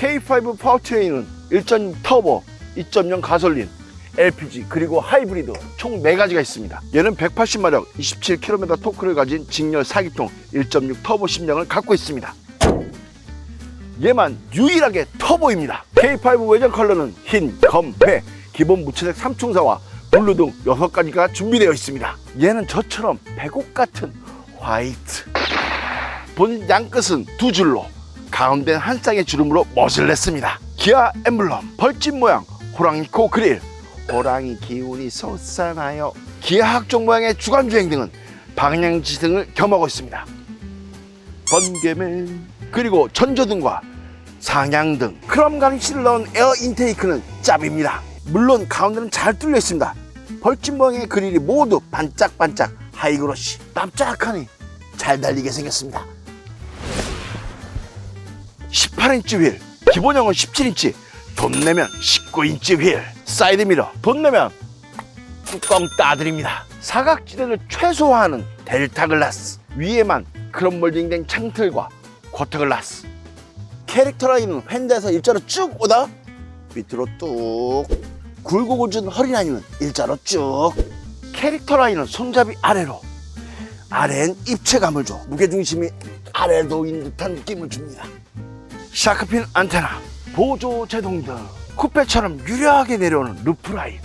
K5 파워트레인은 1.6 터보, 2.0 가솔린, LPG 그리고 하이브리드 총 4가지가 있습니다. 얘는 180마력, 27km 토크를 가진 직렬 4기통 1.6 터보 심장을 갖고 있습니다. 얘만 유일하게 터보입니다. K5 외장 컬러는 흰, 검, 회, 기본 무채색 삼총사와 블루 등 6가지가 준비되어 있습니다. 얘는 저처럼 백옥 같은 화이트. 본 양끝은 두 줄로 가운데는 한 쌍의 주름으로 멋을 냈습니다. 기아 엠블럼 벌집 모양 호랑이 코 그릴 호랑이 기운이 솟아나요. 기아 학종 모양의 주간 주행 등은 방향지 등을 겸하고 있습니다. 번개맨 그리고 전조등과 상향등 크롬 가니쉬를 넣은 에어 인테이크는 짭입니다. 물론 가운데는 잘 뚫려 있습니다. 벌집 모양의 그릴이 모두 반짝반짝 하이그로시 납작하니 잘 달리게 생겼습니다. 18인치 휠, 기본형은 17인치, 돈 내면 19인치 휠, 사이드 미러, 돈 내면 뚜껑 따드립니다. 사각지대를 최소화하는 델타 글라스, 위에만 크롬 몰딩된 창틀과 쿼터 글라스. 캐릭터 라인은 휀다에서 일자로 쭉 오다 밑으로 뚝 굴고 굳은 허리 라인은 일자로 쭉 캐릭터 라인은 손잡이 아래로 아래엔 입체감을 줘 무게중심이 아래로 있는 듯한 느낌을 줍니다 샤크핀 안테나 보조 제동 등 쿠페처럼 유려하게 내려오는 루프 라인.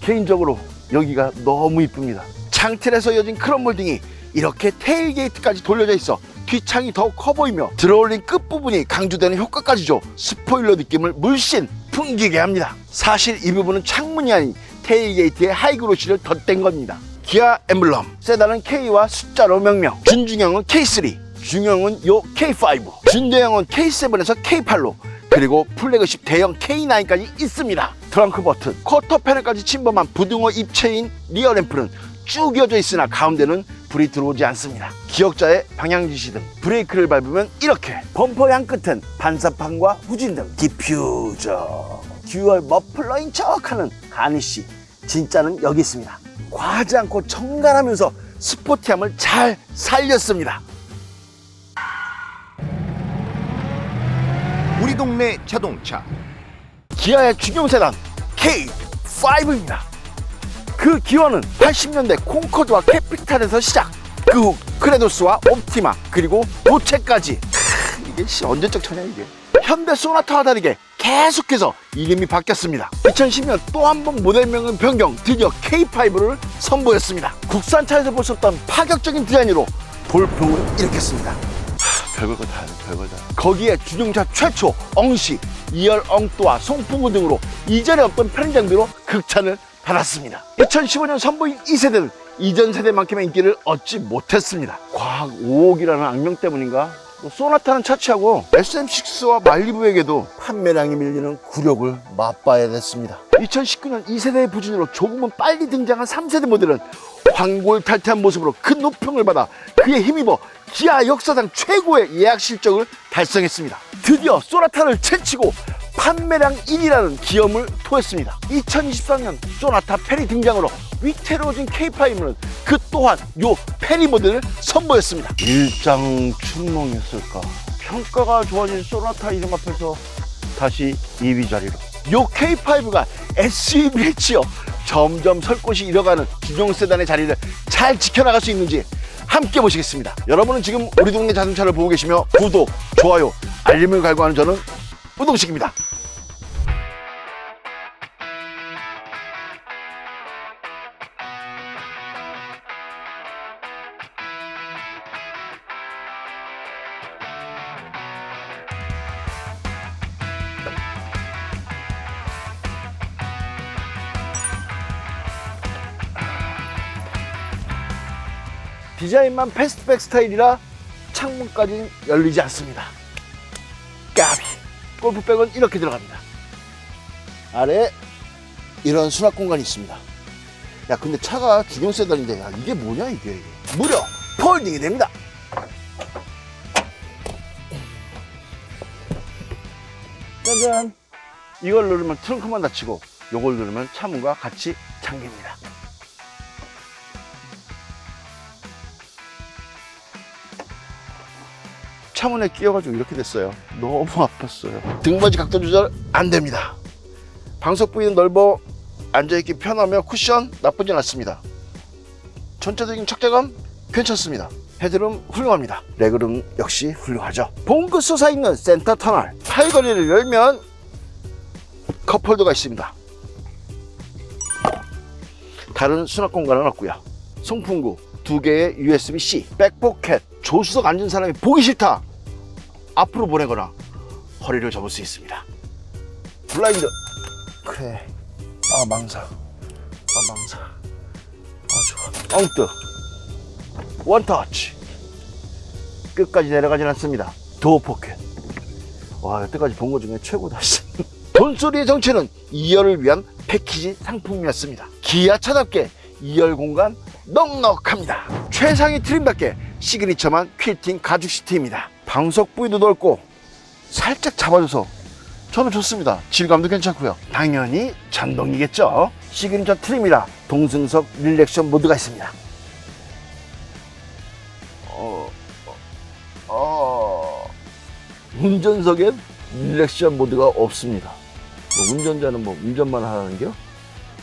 개인적으로 여기가 너무 이쁩니다. 창틀에서 이어진 크롬 몰딩이 이렇게 테일게이트까지 돌려져 있어 뒷창이 더욱 커 보이며 들어올린 끝부분이 강조되는 효과까지 줘 스포일러 느낌을 물씬 풍기게 합니다. 사실 이 부분은 창문이 아닌 테일게이트에 하이그로시를 덧댄 겁니다. 기아 엠블럼 세단은 K와 숫자로 명명 준중형은 K3 중형은 요 K5 준대형은 K7에서 K8로. 그리고 플래그십 대형 K9까지 있습니다. 트렁크 버튼 쿼터 패널까지 침범한 부등호 입체인 리어 램프는 쭉 이어져 있으나 가운데는 불이 들어오지 않습니다. 기역자의 방향지시 등 브레이크를 밟으면 이렇게 범퍼 양 끝은 반사판과 후진 등 디퓨저. 듀얼 머플러인 척하는 가니쉬. 진짜는 여기 있습니다. 과하지 않고 정갈하면서 스포티함을 잘 살렸습니다 우리 동네 자동차 기아의 중형 세단 K5입니다. 그 기원은 80년대 콩코드와 캐피탈에서 시작. 그 후 크레도스와 옵티마 그리고 도체까지 크, 이게 씨, 언제적 차냐 이게. 현대 소나타와 다르게 계속해서 이름이 바뀌었습니다. 2010년 또 한 번 모델명은 변경, 드디어 K5를 선보였습니다. 국산차에서 볼 수 없던 파격적인 디자인으로 돌풍을 일으켰습니다. 별걸 다 하네, 별걸 다. 거기에 주중차 최초 엉시, 2열 엉또와 송풍구 등으로 이전에 없던 편의 장비로 극찬을 받았습니다. 2015년 선보인 이 세대는 이전 세대만큼의 인기를 얻지 못했습니다. 과학 5억이라는 악명 때문인가? 또 소나타는 차치하고 SM6와 말리부에게도 판매량이 밀리는 굴욕을 맛봐야 됐습니다. 2019년 2세대의 부진으로 조금은 빨리 등장한 3세대 모델은 황골탈퇴한 모습으로 큰 노평을 받아 그에 힘입어 기아 역사상 최고의 예약 실적을 달성했습니다. 드디어 소나타를 제치고 판매량 1위라는 기염을 토했습니다. 2023년 소나타 페리 등장으로 위태로워진 K5는 그 또한 요 페리 모델을 선보였습니다. 일장 춘몽이었을까? 평가가 좋아진 소나타 이름 앞에서 다시 2위 자리로. 요 K5가 SUV에 치여 점점 설 곳이 잃어가는 주종 세단의 자리를 잘 지켜나갈 수 있는지 함께 보시겠습니다. 여러분은 지금 우리 동네 자동차를 보고 계시며 구독, 좋아요, 알림을 갈구하는 저는 우동식입니다. 디자인만 패스트백 스타일이라 창문까지는 열리지 않습니다. 까비. 골프백은 이렇게 들어갑니다. 아래 이런 수납 공간이 있습니다. 야 근데 차가 주경 세단인데 야 이게 뭐냐 이게 무려 폴딩이 됩니다. 짜잔. 이걸 누르면 트렁크만 닫히고 요걸 누르면 차문과 같이 잠깁니다. 차문에 끼어가지고 이렇게 됐어요. 너무 아팠어요. 등받이 각도 조절 안 됩니다. 방석 부위는 넓어 앉아있기 편하며 쿠션 나쁘진 않습니다. 전체적인 착자감 괜찮습니다. 헤드룸 훌륭합니다. 레그룸 역시 훌륭하죠. 봉그 솟아 있는 센터 터널. 팔걸이를 열면 컵홀더가 있습니다. 다른 수납 공간은 없고요. 송풍구 두 개의 USB-C, 백포켓, 조수석 앉은 사람이 보기 싫다. 앞으로 보내거나 허리를 접을 수 있습니다. 블라인드. 그래. 아 망사. 아 망사. 아 좋아. 엉뜨. 원터치. 끝까지 내려가진 않습니다. 도어 포켓. 와 여태까지 본 것 중에 최고다. 씨. 돈소리의 정체는 2열을 위한 패키지 상품이었습니다. 기아 차답게 2열 공간 넉넉합니다. 최상위 트림답게 시그니처만 퀼팅 가죽 시트입니다. 방석 부위도 넓고 살짝 잡아줘서 저는 좋습니다. 질감도 괜찮고요. 당연히 전동이겠죠. 시그니처 트림이라 동승석 릴렉션 모드가 있습니다. 어, 어, 어, 운전석엔 릴렉션 모드가 없습니다. 뭐 운전자는 뭐 운전만 하는 겨?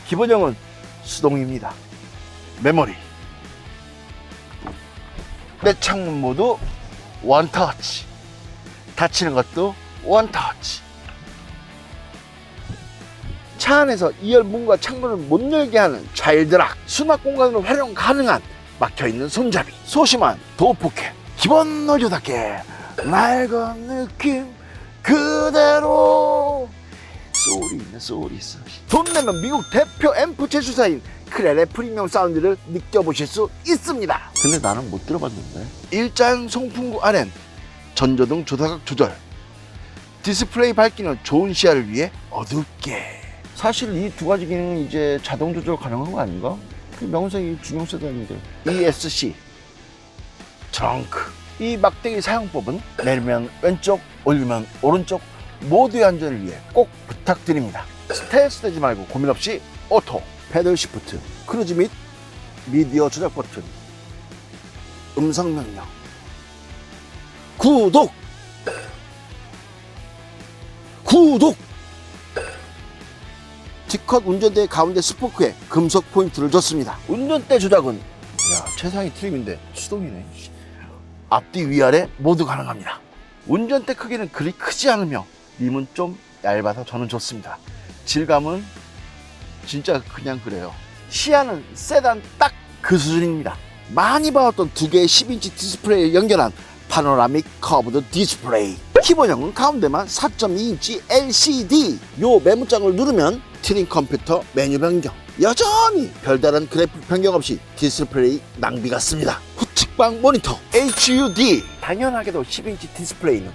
기본형은 수동입니다. 메모리. 내 창문 모두 원터치. 닫히는 것도 원터치. 차 안에서 2열 문과 창문을 못 열게 하는 차일드락. 수납 공간으로 활용 가능한 막혀있는 손잡이. 소심한 도어 포켓. 기본 노조답게 낡은 느낌 그대로 소리 있네 소리 있어 돈 내면 미국 대표 앰프 제조사인 크렐의 프리미엄 사운드를 느껴보실 수 있습니다. 근데 나는 못 들어봤는데. 일장 송풍구 아렌 전조등 조사각 조절 디스플레이 밝기는 좋은 시야를 위해 어둡게. 사실 이 두 가지 기능은 이제 자동 조절 가능한 거 아닌가? 그 명색이 중형 세단인데. ESC 트렁크. 이 막대기 사용법은 내리면 왼쪽 올리면 오른쪽 모두의 안전을 위해 꼭 부탁드립니다. 스트레스 되지 말고 고민 없이 오토 패들 시프트 크루즈 및 미디어 조작 버튼 음성 명령 구독 구독 D컷 운전대 가운데 스포크에 금속 포인트를 줬습니다 운전대 조작은 야 최상위 트림인데 수동이네 앞뒤 위아래 모두 가능합니다. 운전대 크기는 그리 크지 않으며 림은 좀 얇아서 저는 좋습니다. 질감은 진짜 그냥 그래요. 시야는 세단 딱 그 수준입니다. 많이 봐왔던 두 개의 10인치 디스플레이를 연결한 파노라믹 커브드 디스플레이. 키보형은 가운데만 4.2인치 LCD. 요 메모장을 누르면 트림 컴퓨터 메뉴 변경. 여전히 별다른 그래픽 변경 없이 디스플레이 낭비 같습니다. 후측방 모니터 HUD. 당연하게도 10인치 디스플레이는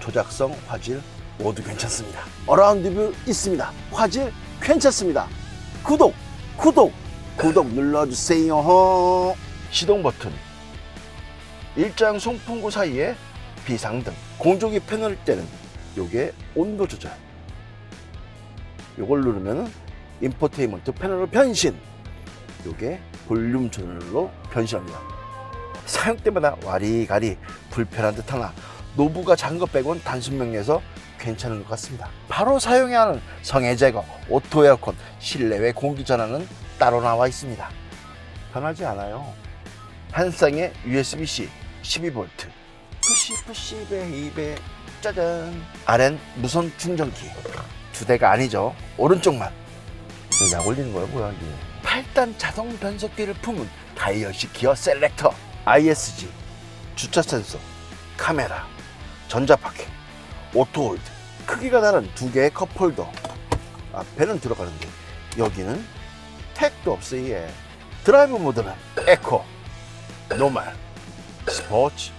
조작성, 화질 모두 괜찮습니다. 어라운드 뷰 있습니다. 화질 괜찮습니다. 구독, 구독, 구독 눌러주세요. 시동 버튼. 일장 송풍구 사이에 비상등. 공조기 패널 때는 요게 온도 조절. 요걸 누르면 인포테인먼트 패널로 변신. 요게 볼륨 조절로 변신합니다. 사용 때마다 와리가리 불편한 듯 하나 노브가 작은 것 빼곤 단순 명리에서 괜찮은 것 같습니다. 바로 사용해야 하는 성해 제거, 오토 에어컨, 실내외 공기 전환은 따로 나와 있습니다. 변하지 않아요. 한 쌍에 USB-C 12V. 푸시 푸시 베이베 짜잔. 아렌 무선 충전기. 두 대가 아니죠. 오른쪽만. 약 올리는 거야 뭐야 이게. 8단 자동 변속기를 품은 다이얼식 기어 셀렉터. ISG. 주차 센서. 카메라. 전자파켓. 오토홀드. 크기가 다른 두 개의 컵홀더. 앞에는 들어가는데 여기는 택도 얘. 드라이브 모드는 에코, 노말, 스포츠,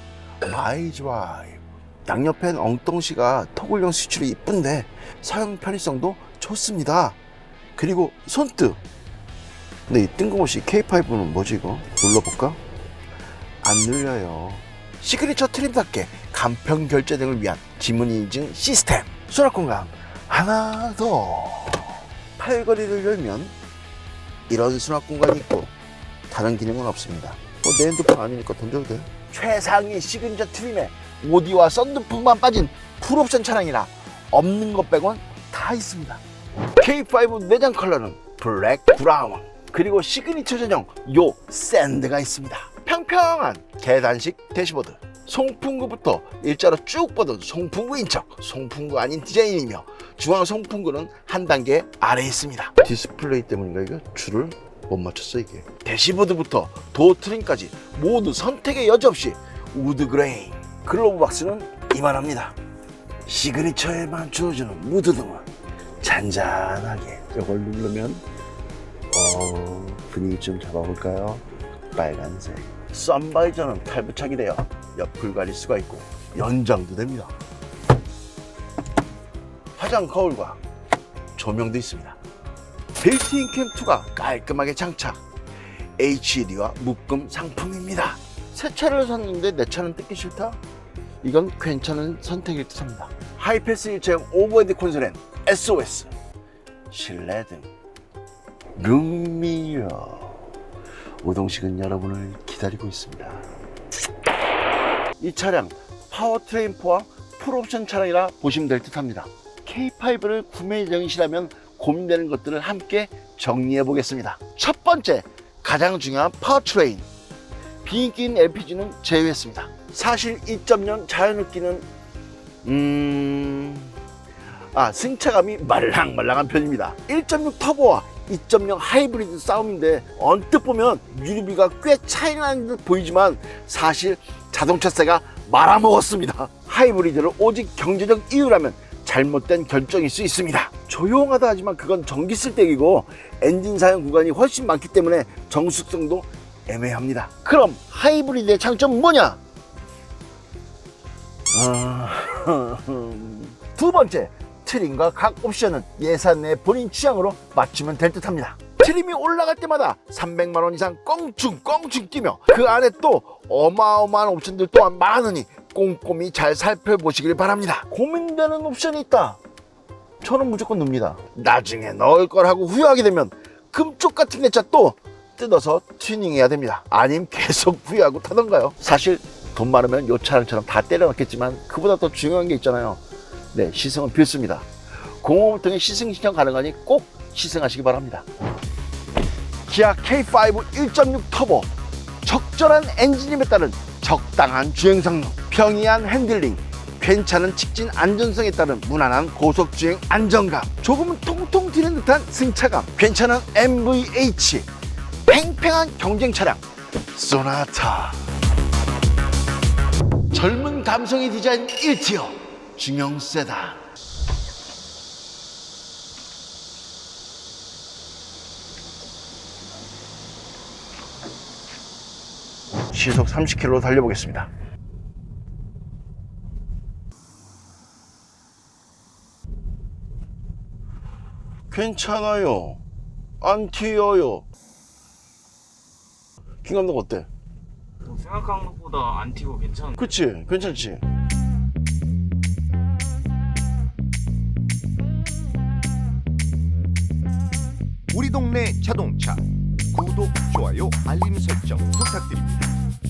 마이 드라이브. 양옆엔 엉덩시가 토글형 스위치로 이쁜데 사용 편의성도 좋습니다. 그리고 손뜨. 근데 이 뜬금없이 K5는 뭐지 이거? 눌러볼까? 안 눌려요. 시그니처 트림답게 간편 결제 등을 위한 지문 인증 시스템. 수납 공간 하나 더. 팔걸이를 열면 이런 수납 공간이 있고 다른 기능은 없습니다. 뭐 내 핸드폰 아니니까 던져도 돼. 최상위 시그니처 트림에 오디와 썬루프만 빠진 풀옵션 차량이라 없는 것 빼곤 다 있습니다. K5 내장 컬러는 블랙 브라운 그리고 시그니처 전용 요 샌드가 있습니다. 평평한 계단식 대시보드 송풍구부터 일자로 쭉 뻗은 송풍구인 척 송풍구 아닌 디자인이며 중앙 송풍구는 한 단계 아래에 있습니다. 디스플레이 때문인가 이거 줄을 못 맞췄어 이게. 대시보드부터 도어 트림까지 모두 선택의 여지 없이 우드 그레인 글로브 박스는 이만합니다. 시그니처에만 주어지는 무드등은 잔잔하게 이걸 누르면 어 분위기 좀 잡아볼까요? 빨간색 썬바이저는 탈부착이 되어 옆을 가릴 수가 있고 연장도 됩니다. 화장 거울과 조명도 있습니다. 빌트인 캠2가 깔끔하게 장착. HD와 묶음 상품입니다. 새 차를 샀는데 내 차는 뜯기 싫다? 이건 괜찮은 선택일 듯합니다. 하이패스 일체형 오버헤드 콘솔엔 SOS 실내등 룸미러. 우동식은 여러분을 기다리고 있습니다 이 차량 파워트레인 포함 풀옵션 차량이라 보시면 될 듯 합니다. K5를 구매 예정이시라면 고민되는 것들을 함께 정리해 보겠습니다. 첫 번째 가장 중요한 파워트레인. 비인기인 LPG는 제외했습니다. 사실 2.0 자연흡기는 음... 아 승차감이 말랑말랑한 편입니다. 1.6 터보와 2.0 하이브리드 싸움인데 언뜻 보면 유류비가 꽤 차이 나는 듯 보이지만 사실 자동차세가 말아먹었습니다. 하이브리드를 오직 경제적 이유라면 잘못된 결정일 수 있습니다. 조용하다 하지만 그건 전기 쓸 때이고 엔진 사용 구간이 훨씬 많기 때문에 정숙성도 애매합니다. 그럼 하이브리드의 장점은 뭐냐? 아, 두 번째 트림과 각 옵션은 예산 내 본인 취향으로 맞추면 될 듯합니다. 트림이 올라갈 때마다 300만 원 이상 껑충 껑충 뛰며 그 안에 또 어마어마한 옵션들 또한 많으니 꼼꼼히 잘 살펴보시길 바랍니다. 고민되는 옵션이 있다. 저는 무조건 넣습니다. 나중에 넣을 거라고 후회하게 되면 금쪽 같은 내차또 뜯어서 튜닝해야 됩니다. 아님 계속 후회하고 타던가요. 사실 돈 많으면 요 차량처럼 다 때려 넣겠지만 그보다 더 중요한 게 있잖아요. 네, 시승은 필수입니다. 공업을 통해 시승 신청 가능하니 꼭 시승하시기 바랍니다. 기아 K5 1.6 터보 적절한 엔진임에 따른 적당한 주행 성능, 평이한 핸들링, 괜찮은 직진 안전성에 따른 무난한 고속 주행 안정감, 조금은 통통 튀는 듯한 승차감, 괜찮은 MVH, 팽팽한 경쟁 차량, 소나타. 젊은 감성의 디자인 1티어 중형 세단 시속 30km 달려보겠습니다. 괜찮아요. 안 튀어요. 김 감독 어때? 뭐 생각한 것보다 안 튀고 괜찮은데. 그치? 괜찮지? 우리 동네 자동차. 구독 좋아요 알림 설정 부탁드립니다.